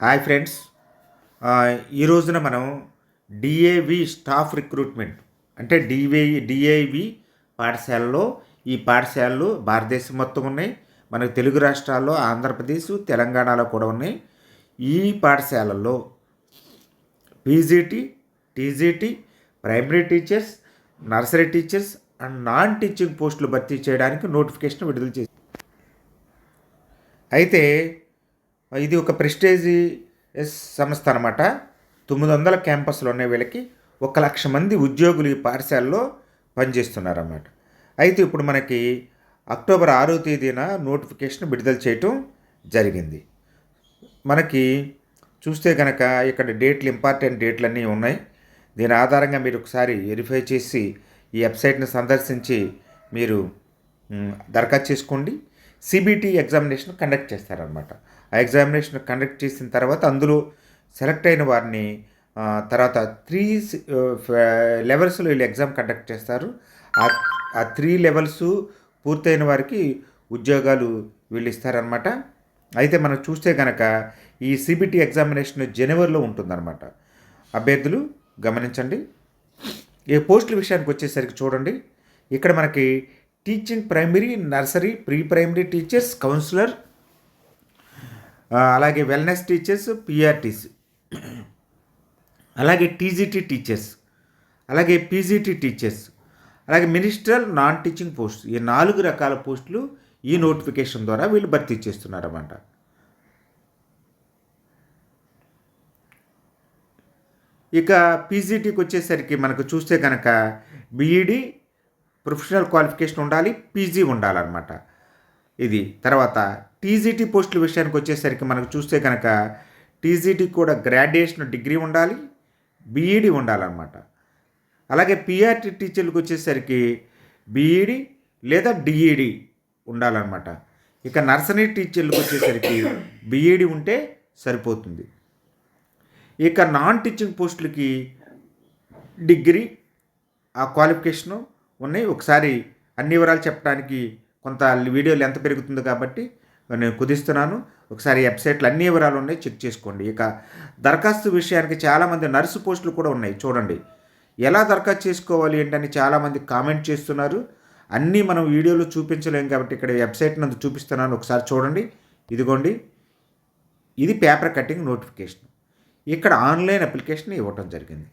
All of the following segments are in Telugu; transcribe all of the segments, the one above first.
Hi friends. ఈ రోజున మనం డిఏవి స్టాఫ్ రిక్రూట్మెంట్ అంటే డివే డిఏవి పాఠశాలలో ఈ పాఠశాలలు భారతదేశం మొత్తం ఉన్నాయి మనకు తెలుగు రాష్ట్రాల్లో ఆంధ్రప్రదేశ్ తెలంగాణలో కూడా ఉన్నాయి. ఈ పాఠశాలల్లో PGT TGT primary teachers nursery teachers and non teaching పోస్టులు భర్తీ చేయడానికి నోటిఫికేషన్ విడుదల చేసి అయితే ఇది ఒక ప్రెస్టేజీ సంస్థ అనమాట తొమ్మిది వందల క్యాంపస్లు ఉన్నాయి వీళ్ళకి. ఒక లక్ష మంది ఉద్యోగులు ఈ పాఠశాలలో పనిచేస్తున్నారన్నమాట. అయితే ఇప్పుడు మనకి అక్టోబర్ ఆరో తేదీన నోటిఫికేషన్ విడుదల చేయటం జరిగింది. మనకి చూస్తే కనుక ఇక్కడ డేట్లు ఇంపార్టెంట్ డేట్లు అన్నీ ఉన్నాయి. దీని ఆధారంగా మీరు ఒకసారి వెరిఫై చేసి ఈ వెబ్సైట్ని సందర్శించి మీరు దరఖాస్తు చేసుకోండి. సిబిటి ఎగ్జామినేషన్ కండక్ట్ చేస్తారనమాట ఆ ఎగ్జామినేషన్ కండక్ట్ చేసిన తర్వాత అందులో సెలెక్ట్ అయిన వారిని తర్వాత త్రీ లెవెల్స్లో వీళ్ళు ఎగ్జామ్ కండక్ట్ చేస్తారు. ఆ- ఆ త్రీ లెవెల్స్ పూర్తయిన వారికి ఉద్యోగాలు వీళ్ళు ఇస్తారనమాట అయితే మనం చూస్తే కనుక ఈ సిబిటి ఎగ్జామినేషన్ జనవరిలో ఉంటుందన్నమాట. అభ్యర్థులు గమనించండి. ఈ పోస్టుల విషయానికి వచ్చేసరికి చూడండి. ఇక్కడ మనకి teaching primary nursery pre primary teachers counsellor అలాగే వెల్నెస్ టీచర్స్ పిఆర్టీస్ అలాగే టీజీటీ టీచర్స్ అలాగే పీజీటీ టీచర్స్ అలాగే మినిస్ట్రల్ నాన్ టీచింగ్ పోస్ట్ ఈ నాలుగు రకాల పోస్టులు ఈ నోటిఫికేషన్ ద్వారా వీళ్ళు భర్తీ చేస్తున్నారన్నమాట. ఇక పీజీటీకి వచ్చేసరికి మనకు చూస్తే కనుక బీఈడి ప్రొఫెషనల్ క్వాలిఫికేషన్ ఉండాలి పీజీ ఉండాలన్నమాట. ఇది తర్వాత టీజీటీ పోస్టుల విషయానికి వచ్చేసరికి మనకు చూస్తే కనుక టీజీటీ కూడా గ్రాడ్యుయేషన్ డిగ్రీ ఉండాలి బీఈడి ఉండాలన్నమాట. అలాగే పిఆర్టీ టీచర్లకు వచ్చేసరికి బీఈడి లేదా డిఈడి ఉండాలన్నమాట. ఇక నర్సరీ టీచర్లకు వచ్చేసరికి బీఈడి ఉంటే సరిపోతుంది. ఇక నాన్ టీచింగ్ పోస్టులకి డిగ్రీ ఆ క్వాలిఫికేషను ఉన్నాయి. ఒకసారి అన్ని వివరాలు చెప్పడానికి కొంత వీడియో లెంత్ పెరుగుతుంది కాబట్టి నేను కుదిస్తున్నాను. ఒకసారి వెబ్సైట్లు అన్ని వివరాలు ఉన్నాయి. చెక్ చేసుకోండి. ఇక దరఖాస్తు విషయానికి చాలామంది నర్సు పోస్టులు కూడా ఉన్నాయి. చూడండి. ఎలా దరఖాస్తు చేసుకోవాలి ఏంటని చాలామంది కామెంట్ చేస్తున్నారు. అన్నీ మనం వీడియోలో చూపించలేము కాబట్టి ఇక్కడ వెబ్సైట్ నందు చూపిస్తున్నాను. ఒకసారి చూడండి. ఇదిగోండి. ఇది పేపర్ కటింగ్ నోటిఫికేషన్. ఇక్కడ ఆన్లైన్ అప్లికేషన్ ఇవ్వటం జరిగింది.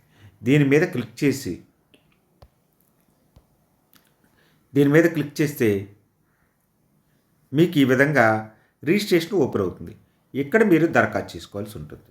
దీని మీద క్లిక్ చేసి దీని మీద క్లిక్ చేస్తే మీకు ఈ విధంగా రిజిస్ట్రేషన్ ఓపెన్ అవుతుంది. ఇక్కడ మీరు దరఖాస్తు చేసుకోవాల్సి ఉంటుంది.